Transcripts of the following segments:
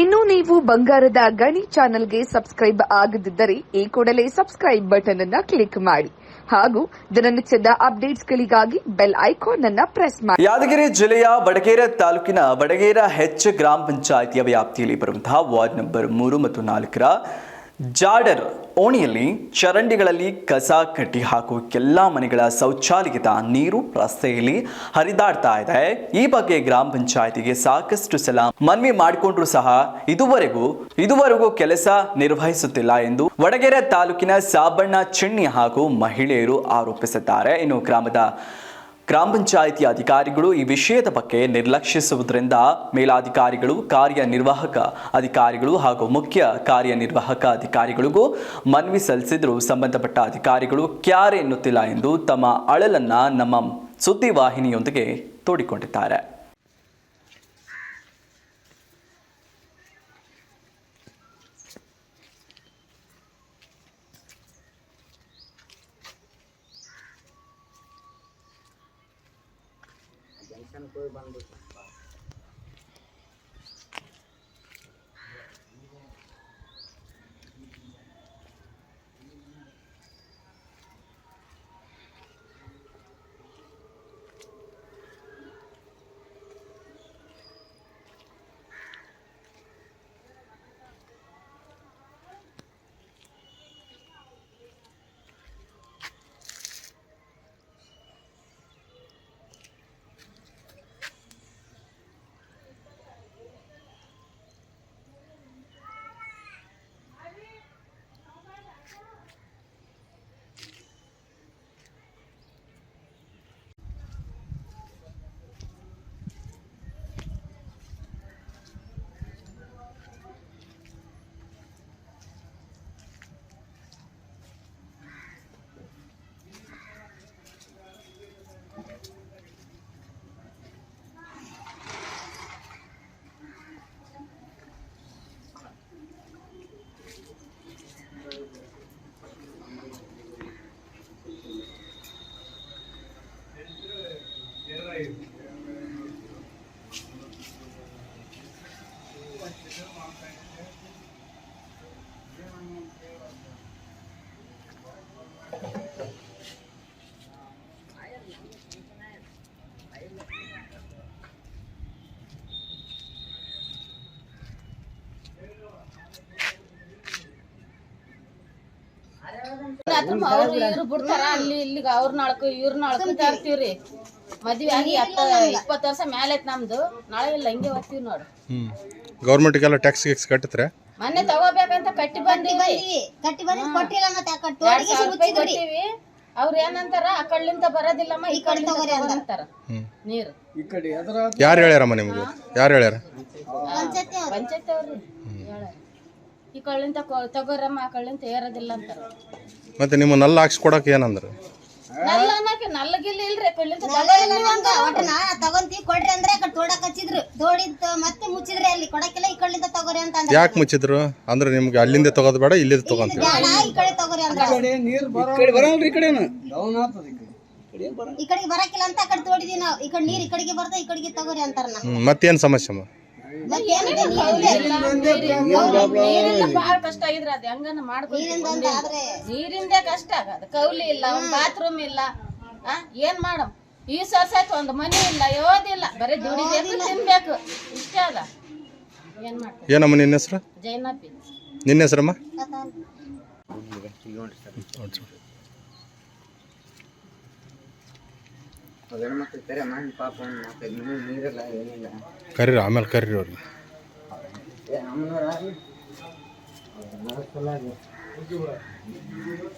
ಇನ್ನು ನೀವು ಬಂಗಾರದ ಗಣಿ ಚಾನೆಲ್ಗೆ ಸಬ್ಸ್ಕ್ರೈಬ್ ಆಗದಿದ್ದರೆ ಈ ಕೂಡಲೇ ಸಬ್ಸ್ಕ್ರೈಬ್ ಬಟನ್ ಅನ್ನ ಕ್ಲಿಕ್ ಮಾಡಿ. ಹಾಗೂ ದಿನನಿತ್ಯದ ಅಪ್ಡೇಟ್ಸ್ಗಳಿಗಾಗಿ ಬೆಲ್ ಐಕಾನ್ ಅನ್ನ ಪ್ರೆಸ್ ಮಾಡಿ. ಯಾದಗಿರಿ ಜಿಲ್ಲೆಯ ಬಡಗೇರ ತಾಲೂಕಿನ ಬಡಗೇರ ಹೆಚ್ ಗ್ರಾಮ ಪಂಚಾಯಿತಿಯ ವ್ಯಾಪ್ತಿಯಲ್ಲಿ ಬರುವಂತಹ ವಾರ್ಡ್ ನಂಬರ್ ಮೂರು ಮತ್ತು ನಾಲ್ಕರ ಜಾಡರ್ ಓಣಿಯಲ್ಲಿ ಚರಂಡಿಗಳಲ್ಲಿ ಕಸ ಕಟ್ಟಿ ಹಾಕೋ ಎಲ್ಲ ಮನೆಗಳ ಶೌಚಾಲಯದ ನೀರು ರಸ್ತೆಯಲ್ಲಿ ಹರಿದಾಡ್ತಾ ಇದೆ. ಈ ಬಗ್ಗೆ ಗ್ರಾಮ ಪಂಚಾಯಿತಿಗೆ ಸಾಕಷ್ಟು ಸಲ ಮನವಿ ಮಾಡಿಕೊಂಡ್ರು ಸಹ ಇದುವರೆಗೂ ಇದುವರೆಗೂ ಕೆಲಸ ನಿರ್ವಹಿಸುತ್ತಿಲ್ಲ ಎಂದು ವಡಗೆರೆ ತಾಲೂಕಿನ ಸಾಬಣ್ಣ ಚಿಣ್ಣಿ ಹಾಗೂ ಮಹಿಳೆಯರು ಆರೋಪಿಸಿದ್ದಾರೆ. ಇನ್ನು ಗ್ರಾಮದ ಗ್ರಾಮ ಪಂಚಾಯಿತಿ ಅಧಿಕಾರಿಗಳು ಈ ವಿಷಯದ ಬಗ್ಗೆ ನಿರ್ಲಕ್ಷಿಸುವುದರಿಂದ ಮೇಲಾಧಿಕಾರಿಗಳು, ಕಾರ್ಯನಿರ್ವಾಹಕ ಅಧಿಕಾರಿಗಳು ಹಾಗೂ ಮುಖ್ಯ ಕಾರ್ಯನಿರ್ವಾಹಕ ಅಧಿಕಾರಿಗಳಿಗೂ ಮನವಿ ಸಲ್ಲಿಸಿದರೂ ಸಂಬಂಧಪಟ್ಟ ಅಧಿಕಾರಿಗಳು ಕ್ಯಾರೆ ಎನ್ನುತ್ತಿಲ್ಲ ಎಂದು ತಮ್ಮ ಅಳಲನ್ನ ನಮ್ಮ ಸುದ್ದಿವಾಹಿನಿಯೊಂದಿಗೆ ತೋಡಿಕೊಂಡಿದ್ದಾರೆ. ইনফেকশন কই বান্ধ ಅವ್ರು ಇವ್ರು ಬಿಡ್ತಾರ ಅಲ್ಲಿ ಇಲ್ಲಿಗೆ ಅವ್ರ ನಾಳಕು ಇವ್ರ ನಾಳಕು ತರ್ತೀವ್ರಿ ಮದ್ವೆ ಆಗಿ ಹತ್ತ ಇಪ್ಪತ್ತು ವರ್ಷ ಮೇಲೆ ಐತ್ ನಮ್ದು. ನಾಳೆ ಇಲ್ಲ ಹಿಂಗೆ ಹೋಗ್ತೀವಿ ನೋಡು. ಗೌರ್ಮೆಂಟ್ಗೆಲ್ಲ ಟ್ಯಾಕ್ಸ್ ಗಿಕ್ಸ್ ಕಟ್ಟತ್ರೆ ಮೊನ್ನೆ ತಗೋಬೇಕಂತ ಕಟ್ಟಿ ಬಂದಿವಿ. ಕಟ್ಟಿ ಬಂದ್ ಕೊಟ್ಟಿಲ್ಲ ಮತ್ತೆ ಆ ಕಟ್ಟು ಎರಡ್ ಸಾವಿರ ರೂಪಾಯಿ ಕೊಟ್ಟಿವಿ. ಅವ್ರ ಏನಂತಾರ ಆ ಕಡ್ಲಿಂದ ಬರೋದಿಲ್ಲಮ್ಮ ಈ ಕಡೆ ತಗೋರಿ ಅಂತಾರ. ನೀರು. ಯಾರು ಹೇಳ್ಯಾರಮ್ಮ ನಿಮ್ಗೆ? ಯಾರು ಹೇಳ್ಯಾರ? ಪಂಚಾಯತಿ ಪಂಚಾಯತ್ ಅವ್ರಿ ಹೇಳ್ಯಾರ. ಈ ಕಳ್ಳಿಂದ ತಗೋರಮ್ಮ ಆ ಕಳ್ಳಿನ ಏರೋದಿಲ್ಲ ಅಂತಾರ. ಮತ್ತೆ ನಿಮ್ಮ ನಲ್ಲ ಹಾಕ್ಸ್ಕೊಡಕ್ ಏನಂದ್ರು? ನಲ್ಲ ಅನ್ನಕ್ಕೆ ನಲ್ಲಗಿಲ್ಲ ಇಲ್ರಿ ಕಳ್ಳಿಂದ ಇಲ್ಲ ನಂಗ ಒಟ್ಟು ನಾ ತಗೊಂತೀವಿ ಕೊಡ್ರಿ ಅಂದ್ರೆ ಆ ಕಡೆ ತೋಡಕ್ ಹಚ್ಚಿದ್ರು. ತೋಡಿದ್ ಮತ್ತೆ ಮುಚ್ಚಿದ್ರೆ ಅಲ್ಲಿ ಕೊಡಕ್ಕಿಲ್ಲ ಈ ಕಡೆಯಿಂದ ತಗೋರಿ ಅಂತ ಅಂದ್ರ. ಯಾಕೆ ಮುಚ್ಚಿದ್ರು? ಅಂದ್ರೆ ನಿಮ್ಗೆ ಅಲ್ಲಿಂದ ತಗೋದು ಬೇಡ ಇಲ್ಲಿಂದ ತಗೊಂತೀವಿ ಬೇಡ ಈ ಕಡೆ ತಗೋರಿ ಅಂದ್ರ. ಈ ಕಡೆಗೆ ಬರಕಿಲ್ಲ ಅಂತ ಆ ಕಡೆ ತೋಡಿದೀವಿ ನಾವು. ಈ ಕಡೆ ನೀರ್ ಈ ಕಡೆಗೆ ಬರ್ತಾ ಈ ಕಡೆಗೆ ತಗೋರಿ ಅಂತಾರ ನಮ್ ಹ್ಞೂ ಮತ್ತೇನು ಸಮಸ್ಯೆ ಅಮ್ಮ ನೀರಿಂದೆ ಬಹಳ ಕಷ್ಟ ಆಗಿದ್ರ ಅದ್ ಹೆಂಗನ ಮಾಡ್ಬೇಕು ನೀರಿಂದ ಆದ್ರೆ ನೀರಿಂದೇ ಕಷ್ಟ ಆಗದ ಕೌಲಿ ಇಲ್ಲ ಒಂದ್ ಬಾತ್ರೂಮ್ ಇಲ್ಲ ಆ ಏನ್ ಮಾಡಮ್ ಈ ಸರ್ಸಾಯ್ತು ಒಂದ್ ಮನೆ ಇಲ್ಲ ಯೋದಿಲ್ಲ ಬರೀ ದುಡಿಬೇಕು ತಿನ್ಬೇಕು ಇಷ್ಟೇ ಅದ ಏನ್ ಮಾಡ್ತಾರೆ ಏನಮ್ಮ ನಿನ್ನ ಹೆಸರು ಜೈನಪ್ಪಿ ನಿನ್ನ ಹೆಸರಮ್ಮ ಹೆಣ್ಮಕ್ಳು ಕರೆ ಮಾಡಿ ಪಾಪ ಒಂದು ನಾಲ್ಕೈದು ಮನೆ ನೀರಿಲ್ಲ ಏನಿಲ್ಲ. ಕರೀರಿ ಆಮೇಲೆ ಕರೀರಿ ಅವ್ರಿಗೆ. ಏ ಅಮ್ಮನವ್ರ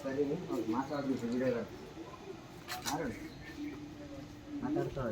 ಸರಿ ಅವ್ರು ಮಾತಾಡ್ಬೇಕು ಬಿಡೋಲ್ಲ ಮಾತಾಡ್ತಾ